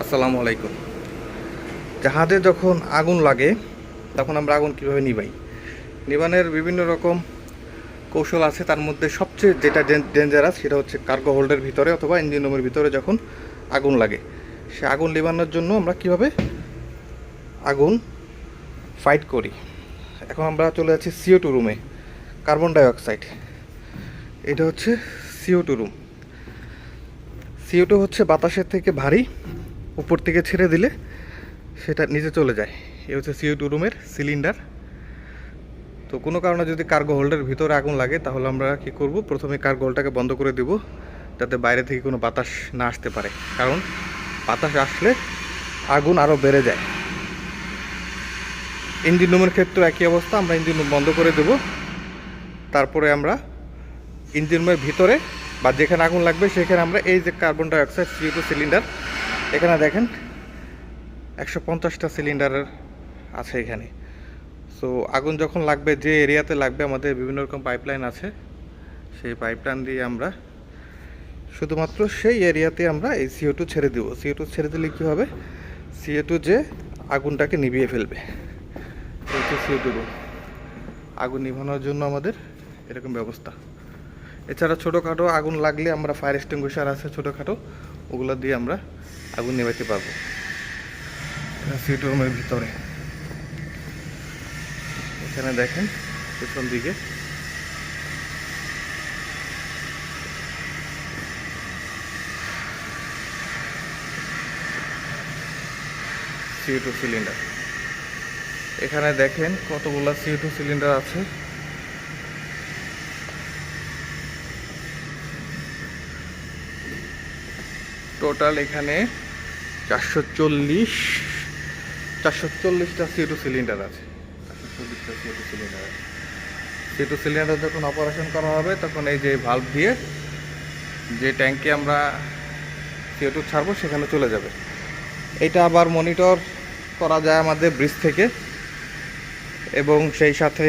আসসালামু আলাইকুম। জাহাজে যখন আগুন লাগে, তখন আমরা আগুন কীভাবে নিবাই? নিবানের বিভিন্ন রকম কৌশল আছে, তার মধ্যে সবচেয়ে যেটা ডেঞ্জারাস সেটা হচ্ছে কার্গো হোল্ডের ভিতরে অথবা ইঞ্জিন রুমের ভিতরে যখন আগুন লাগে। সে আগুন নিবানোর জন্য আমরা কীভাবে আগুন ফাইট করি? এখন আমরা চলে যাচ্ছি সিও টু রুমে, কার্বন ডাইঅক্সাইড। এটা হচ্ছে CO two room. CO two হচ্ছে বাতাসের থেকে ভারী উপর থেকে ছেড়ে দিলে সেটা নিচে চলে যায়। এ হচ্ছে সিও টু রুমের সিলিন্ডার তো কোনো কারণে যদি কার্গো হোল্ডের ভিতরে আগুন লাগে, তাহলে আমরা কি করব? প্রথমে কার্গো হোল্ডটাকে বন্ধ করে দেব, যাতে বাইরে থেকে কোনো বাতাস না আসতে পারে। কারণ বাতাস আসলে আগুন আরও বেড়ে যায়। ইঞ্জিন রুমের ক্ষেত্রে একই অবস্থা, আমরা ইঞ্জিন রুম বন্ধ করে দেব। তারপরে আমরা ইঞ্জিন রুমের ভিতরে বা যেখানে আগুন লাগবে, সেখানে আমরা এই যে কার্বন ডাইঅক্সাইড সিও সিলিন্ডার এখানে দেখেন, একশো পঞ্চাশটা সিলিন্ডারের আছে এখানে। সো আগুন যখন লাগবে, যে এরিয়াতে লাগবে, আমাদের বিভিন্ন রকম পাইপলাইন আছে। সেই পাইপলাইন দিয়ে আমরা শুধুমাত্র সেই এরিয়াতে আমরা এই সিও টু ছেড়ে দেবো। সিও টু ছেড়ে দিলে কী হবে? সিও টু যে আগুনটাকে নিভিয়ে ফেলবে। এই সিও টু আগুন নিভানোর জন্য আমাদের এরকম ব্যবস্থা। এছাড়া ছোটোখাটো আগুন লাগলে আমরা ফায়ার এক্সটিংগুইশার আছে ছোটোখাটো ওগুলো দিয়ে আমরা আগুন নেভাতে পারব। সিট রুমের ভিতরে। এখানে দেখেন পেছন দিকে। সিও টু সিলিন্ডার এখানে দেখেন কতগুলো সিও টু সিলিন্ডার আছে। টোটাল এখানে চারশো চল্লিশ, চারশো চল্লিশটা সিটু সিলিন্ডার আছে। চারশো চল্লিশটা সিটু সিলিন্ডার আছে। সিটু সিলিন্ডার যখন অপারেশন করা হবে, তখন এই যে ভাল্ব দিয়ে যে ট্যাঙ্কে আমরা সিও ছাড়বো, সেখানে চলে যাবে। এটা আবার মনিটর করা যায় আমাদের ব্রিজ থেকে এবং সেই সাথে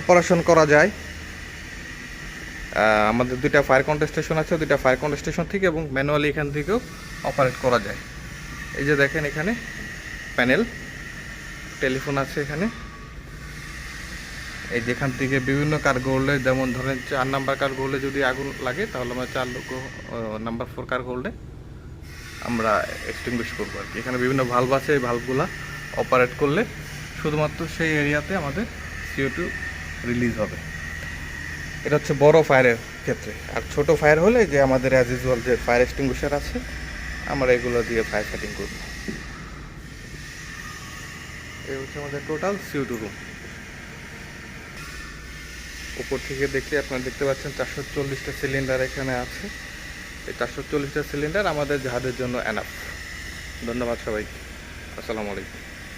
অপারেশন করা যায়। আমাদের দুইটা ফায়ার কন্টেস্টেশন আছে, দুইটা ফায়ার কন্টেস্টেশন থেকে এবং ম্যানুয়ালি এখান থেকেও অপারেট করা যায়। এই যে দেখেন এখানে প্যানেল টেলিফোন আছে এখানে। এই যেখান থেকে বিভিন্ন কার্গো হোল্ডে যেমন ধরেন চার নাম্বার কার্গো হোল্ডে যদি আগুন লাগে, তাহলে আমরা চার লক্ষ নাম্বার ফোর কার্গো হোল্ডে আমরা এক্সটিংগুইশ করব আর কি। এখানে বিভিন্ন ভাল্ব আছে, এই ভাল্বগুলা অপারেট করলে শুধুমাত্র সেই এরিয়াতে আমাদের সিও টু রিলিজ হবে। এটা হচ্ছে বড় ফায়ারের ক্ষেত্রে। আর ছোট ফায়ার হলে যে আমাদের অ্যাজ ইউজুয়াল যে ফায়ার এক্সটিংগুইশার আছে, আমরা এগুলো দিয়ে ফায়ার ফাইটিং করব। এই হচ্ছে আমাদের টোটাল সিউ রুম উপর থেকে দেখলে আপনারা দেখতে পাচ্ছেন চারশো চল্লিশটা সিলিন্ডার এখানে আছে। এই চারশো চল্লিশটা সিলিন্ডার আমাদের জাহাজের জন্য অ্যানাফ ধন্যবাদ সবাইকে। আসসালামু আলাইকুম।